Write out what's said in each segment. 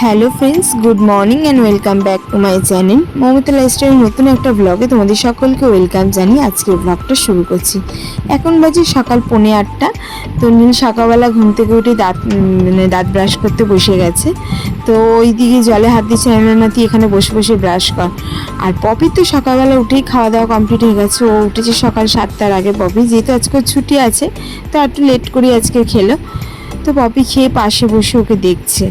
Hello friends, good morning and welcome back to my channel Mamata লাইফস্টাইলের নতুন একটা ব্লগে তোমাদের সকলকে ওয়েলকাম জানিয়ে আজকের ব্লগটা শুরু করছি। এখন বাজে সকাল পৌনে আটটা, তো নীল সকালবেলা ঘুম থেকে উঠে দাঁত মানে দাঁত ব্রাশ করতে বসে গেছে। তো ওই দিকে জলে হাত দিচ্ছে না তুই এখানে বসে বসে ব্রাশ কর। আর পপি তো সকালবেলা উঠেই খাওয়া দাওয়া কমপ্লিট হয়ে গেছে। ও উঠেছে সকাল সাতটার আগে পপি, যেহেতু আজকে ছুটি আছে, তো একটু লেট করে আজকে খেলো। তো পপি খেয়ে পাশে বসে ওকে দেখছে।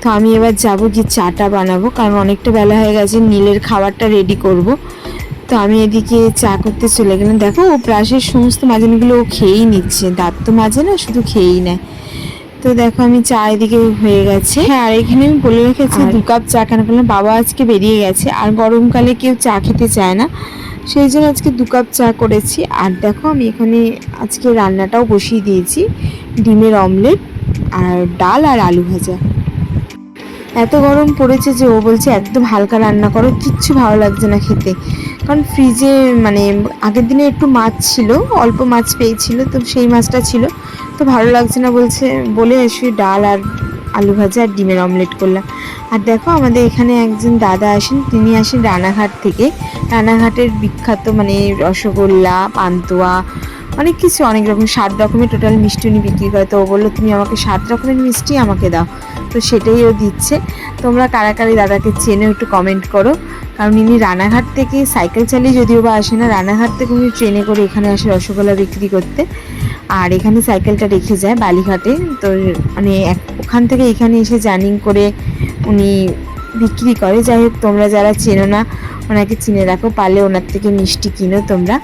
তো আমি এবার যাব গিয়ে চাটা বানাবো কারণ অনেকটা বেলা হয়ে গেছে নীলের খাবারটা রেডি করব। তো আমি এদিকে চা করতে চলে গেলাম। দেখো ও ব্রাশের সমস্ত মাজানিগুলো ও খেয়েই নিচ্ছে। দাঁত তো মাজে না শুধু খেয়েই নেয়। তো দেখো আমি চা এদিকে হয়ে গেছে। হ্যাঁ আর এখানে আমি বলে রেখেছি দু কাপ চা কেন করলাম? বাবা আজকে বেরিয়ে গেছে আর গরমকালে কেউ চা খেতে চায় না। সেই জন্য আজকে দু কাপ চা করেছি। আর দেখো আমি এখানে আজকে রান্নাটাও বসিয়ে দিয়েছি ডিমের অমলেট আর ডাল আর আলু ভাজা। এত গরম পড়েছে যে ও বলছে, একদম হালকা রান্না করো, কিচ্ছু ভালো লাগছে না খেতে। কারণ ফ্রিজে মানে আগের দিনে একটু মাছ ছিল, অল্প মাছ পেয়েছিল, তো সেই মাছটা ছিল। তো ভালো লাগছে না বলছে, বলে এসে ডাল আর আলু ভাজা আর ডিমের অমলেট করলাম। আর দেখো আমাদের এখানে একজন দাদা আসেন, তিনি আসেন রানাঘাট থেকে। রানাঘাটের বিখ্যাত মানে রসগোল্লা, পান্তুয়া, অনেক কিছু, অনেক রকম, সাত রকমের টোটাল মিষ্টি উনি বিক্রি করে। তো ও বলল, তুমি আমাকে সাত রকমের মিষ্টি আমাকে দাও। তো সেটাই ও দিচ্ছে। তোমরা কারা কারা দাদাকে চেনো একটু কমেন্ট করো। কারণ ইনি রানাঘাট থেকে সাইকেল চালিয়ে যদিও বা আসে না, রানাঘাট থেকে উনি ট্রেনে করে এখানে আসে রসগোল্লা বিক্রি করতে। আর এখানে সাইকেলটা রেখে যায় বালিঘাটে। তো মানে ওখান থেকে এখানে এসে জার্নিং করে উনি বিক্রি করে। যাই হোক, তোমরা যারা চেনো না, ওনাকে চিনে রাখো। পারলে ওনার থেকে মিষ্টি কিনো তোমরা।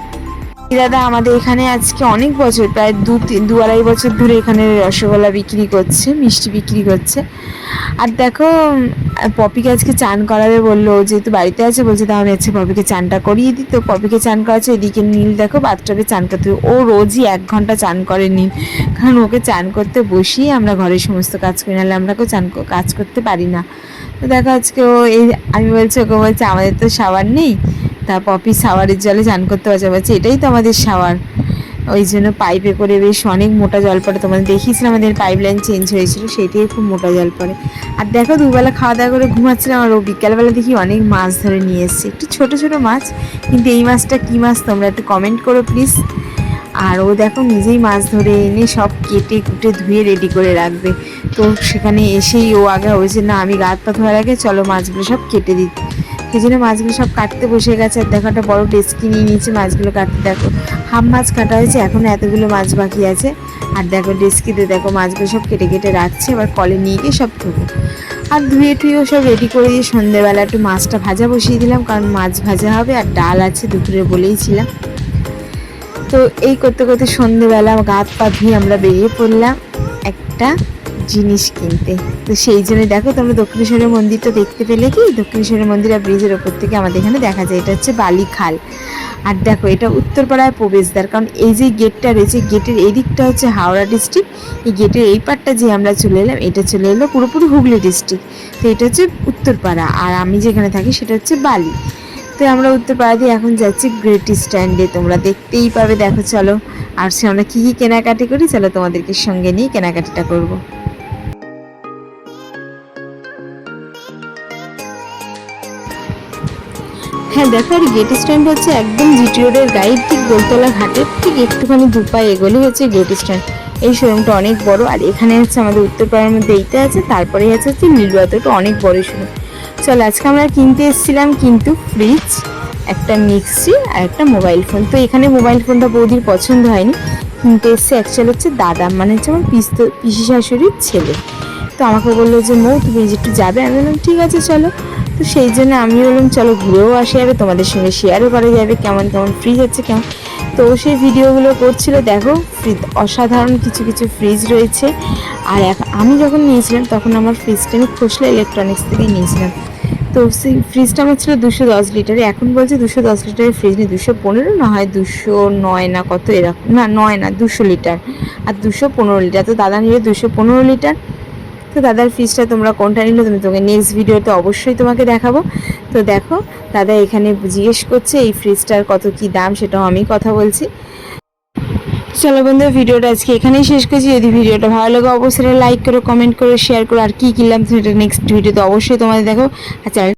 দাদা, আমাদের এখানে আজকে অনেক বছর, প্রায় দু তিন, দু আড়াই বছর ধরে এখানে রসগোল্লা বিক্রি করছে, মিষ্টি বিক্রি করছে। আর দেখো পপিকে আজকে চান করাবে বলল যেহেতু বাড়িতে আছে, বলছে তাহলে হচ্ছে পপিকে চানটা করিয়ে দিত পপিকে চান করাচ্ছে এদিকে নীল দেখো, বাথটবে চান করতে ও রোজই এক ঘণ্টা চান করে নীল। কারণ ওকে চান করতে বসিয়ে আমরা ঘরের সমস্ত কাজ করি নাহলে আমরা কেউ চান কাজ করতে পারি না। তো দেখো আজকে ও এই, আমি বলছি, ওকে বলছে, আমাদের তো শাওয়ার নেই। তা পপি শাওয়ারের জলে চান করতে পারছে এটাই তো আমাদের শাওয়ার। ওই জন্য পাইপে করে বেশ অনেক মোটা জল পড়ে। তোমাদের দেখিয়েছিলাম আমাদের পাইপ লাইন চেঞ্জ হয়েছিল সেটাই খুব মোটা জল পড়ে। আর দেখো, দুবেলা খাওয়া দাওয়া করে ঘুমাচ্ছিলাম আর ও বিকালবেলা দেখি অনেক মাছ ধরে নিয়ে এসছে। একটু ছোট ছোট মাছ, কিন্তু এই মাছটা কী মাছ তোমরা একটু কমেন্ট করো প্লিজ আর ও দেখো, নিজেই মাছ ধরে এনে সব কেটে কুটে ধুয়ে রেডি করে রাখবে। তো সেখানে এসেই ও আগে হয়েছে না, আমি গাত পা ধোয়ার আগে চলো মাছগুলো সব কেটে দিই সেই জন্য মাছগুলো সব কাটতে বসে গেছে। আর দেখো একটা বড় ডেস্কি নিয়ে নিয়েছে মাছগুলো কাটতে। দেখো, হাফ মাছ কাটা হয়েছে, এখনও এতগুলো মাছ বাকি আছে। আর দেখো ডেস্কিতে দেখো মাছগুলো সব কেটে কেটে রাখছে, এবার কলে নিয়ে গিয়ে সব ধোবো। আর ধুয়ে টুয়েও সব রেডি করে দিয়ে সন্ধ্যেবেলা একটু মাছটা ভাজা বসিয়ে দিলাম, কারণ মাছ ভাজা হবে আর ডাল আছে, দুপুরে বলেইছিলাম তো এই করতে করতে সন্ধেবেলা গাত পা ধুয়ে আমরা বেরিয়ে পড়লাম একটা জিনিস কিনতে। তো সেই জন্য দেখো তোমরা দক্ষিণেশ্বরের মন্দিরটা দেখতে পেলে কি? দক্ষিণেশ্বরের মন্দির আর ব্রিজের ওপর থেকে আমাদের এখানে দেখা যায়। এটা হচ্ছে বালি খাল। আর দেখো, এটা উত্তরপাড়ায় প্রবেশদ্বার। কারণ এই যে গেটটা রয়েছে, গেটের এই দিকটা হচ্ছে হাওড়া ডিস্ট্রিক্ট। এই গেটের এই পাটটা যে আমরা চলে এলাম, এটা চলে এলো পুরোপুরি হুগলি ডিস্ট্রিক্ট। তো এটা হচ্ছে উত্তরপাড়া। আর আমি যেখানে থাকি, সেটা হচ্ছে বালি। তো আমরা উত্তরপাড়া দিয়ে এখন যাচ্ছি গ্রেট স্ট্যান্ডে তোমরা দেখতেই পাবে। দেখো, চলো। আর সে আমরা কী কী কেনাকাটি করি, চলো তোমাদেরকে সঙ্গে নিয়ে কেনাকাটিটা করব। হ্যাঁ দেখো, আর গেট স্ট্যান্ড হচ্ছে একদম জিটি রোডের গাইড ঠিক দোলতলা ঘাটের ঠিক একটুখানি দুপায়ে এগোলে হচ্ছে গেট স্ট্যান্ড এই শোরুমটা অনেক বড়, আর এখানে হচ্ছে আমাদের উত্তরপাড়ার মধ্যে এইটা আছে তারপরে আছে হচ্ছে নীলুয়াতে ওটা অনেক বড় শোরুম চল, আজকে আমরা কিনতে এসেছিলাম কিন্তু ফ্রিজ একটা মিক্সি আর একটা মোবাইল ফোন তো এখানে মোবাইল ফোনটা বৌদির পছন্দ হয়নি। কিনতে এসছে অ্যাকচুয়াল হচ্ছে দাদা মানে হচ্ছে আমার পিস্ত, পিসি শাশুড়ির ছেলে। তো আমাকে বলল যে, মৌ, তুমি যে একটু যাবে? আমি বললাম, ঠিক আছে, চলো। তো সেই জন্য আমি বললাম, চলো ঘুরেও আসা যাবে তোমাদের সঙ্গে শেয়ারও করা যাবে, কেমন কেমন ফ্রিজ হচ্ছে, কেমন? তো সেই ভিডিওগুলো করছিল, দেখো ফ্রিজ অসাধারণ কিছু কিছু ফ্রিজ রয়েছে। আর আমি যখন নিয়েছিলাম, তখন আমার ফ্রিজটা আমি খোসলা ইলেকট্রনিক্স থেকে নিয়েছিলাম। তো সেই ফ্রিজটা আমার ছিল দুশো দশ লিটারে এখন বলছে দুশো দশ লিটারের ফ্রিজ নেই, দুশো পনেরো না হয় দুশো নয় না কত এরকম, না, নয় না, দুশো লিটার আর দুশো পনেরো লিটার তো দাদা নিলে দুশো পনেরো লিটার তো দাদার ফিসটা তোমরা কোনটা নিলে তুমি তোমাকে নেক্সট ভিডিওতে অবশ্যই তোমাকে দেখাবো। তো দেখো, দাদা এখানে জিজ্ঞেস করছে, এই ফ্রিজটার কত কি দাম, সেটাও আমি কথা বলছি। চলো বন্ধু ভিডিওটা আজকে এখানেই শেষ করছি। যদি ভিডিওটা ভালো লাগে, অবশ্যই লাইক করো কমেন্ট করো শেয়ার করো, আর কী কিনলাম সেটা নেক্সট ভিডিওতে অবশ্যই তোমাদের দেখো আর